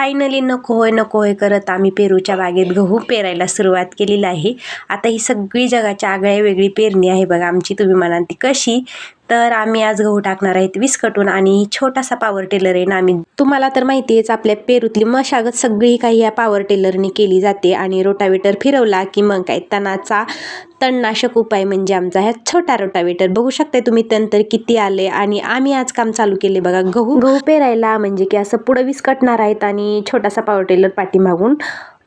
Finally नको होय नको होय करत आम्ही पेरूच्या बागेत गहू पेरायला सुरुवात केलेली आहे. आता ही सगळी जगाच्या आगळ्या वेगळी पेरणी आहे बघा. आमची तुम्ही म्हणाल ती कशी? तर आम्ही आज गहू टाकणार आहेत विस्कटून आणि छोटासा पॉवर टेलर आहे ना आम्ही. तुम्हाला तर माहिती आहेच आपल्या पेरूतली मशागत सगळी काही या पॉवर टेलरने केली जाते आणि रोटावेटर फिरवला की मग काय तणाचा तणनाशक उपाय म्हणजे आमचा ह्या छोटा रोटावेटर बघू शकताय तुम्ही तण तर किती आले आणि आम्ही आज काम चालू केले बघा गहू. गहू पेरायला म्हणजे की असं पुढं विस्कटणार आहेत आणि छोटासा पॉवर टेलर पाठीमागून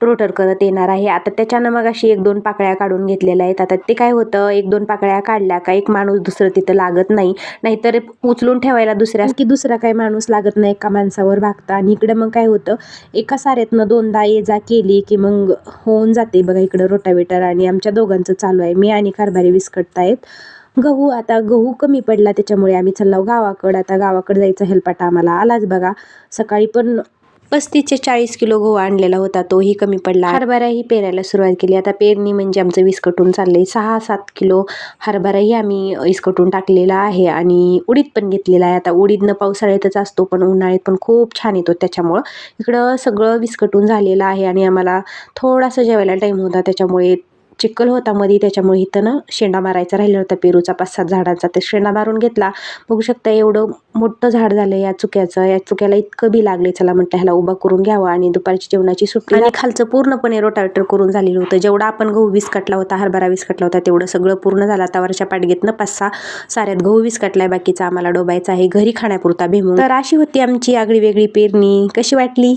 रोटर करत येणार आहे. आता त्याच्यानं मग अशी एक दोन पाकळ्या काढून घेतलेल्या आहेत. आता ते काय होतं एक दोन पाकळ्या काढल्या का एक माणूस दुसरं तिथं लागत नाही. नाहीतर उचलून ठेवायला दुसऱ्या की दुसरा काही माणूस लागत नाही एका माणसावर भागता. आणि इकडं मग काय होतं एका साऱ्यातनं दोनदा ये जा केली की मग होऊन जाते. बघा इकडं रोटावेटर आणि आमच्या दोघांचं चालू आहे. मी आणि कारभारी आहेत गहू आता गहू कमी पडला त्याच्यामुळे आम्ही चाललो गावाकडं. आता गावाकडं जायचा हेलपाटा आम्हाला. आलाच बघा. सकाळी पण पस्तीस ते चाळीस किलो गहू आणलेला होता तोही कमी पडला. हरभराही पेरायला सुरुवात केली. आता पेरणी म्हणजे आमचं विस्कटून चाललंय. सहा सात किलो हरभराही आम्ही विस्कटून टाकलेला आहे आणि उडीद पण घेतलेला आहे. आता उडीदनं पावसाळ्यातच असतो पण उन्हाळ्यात पण खूप छान येतो त्याच्यामुळं. इकडं सगळं विस्कटून झालेलं आहे आणि आम्हाला थोडासा जेवायला टाईम होता त्याच्यामुळे चिखल होता मध्ये त्याच्यामुळे इथं ना शेंडा मारायचा राहिला होता पेरूचा पाच सात झाडांचा. ते शेंडा मारून घेतला. बघू शकता एवढं मोठं झाड झालं या चुक्याचं. या चुक्याला इतकं बी लागले चला म्हटलं ह्याला उभा करून घ्यावं आणि दुपारची जेवणाची सुट्टी आणि खालचं पूर्णपणे रोटावेटर करून झालेलं होतं. जेवढा आपण गहू विस्कटला होता हरभरा विस्कटला होता तेवढं सगळं पूर्ण झालं. आता वरच्या पाडगेतनं पाच सहा साऱ्यात गहू विस्कटलाय बाकीचा आम्हाला डोबायचा आहे. घरी खाण्यापुरता भेमून. तर अशी होती आमची आगळी वेगळी पेरणी. कशी वाटली?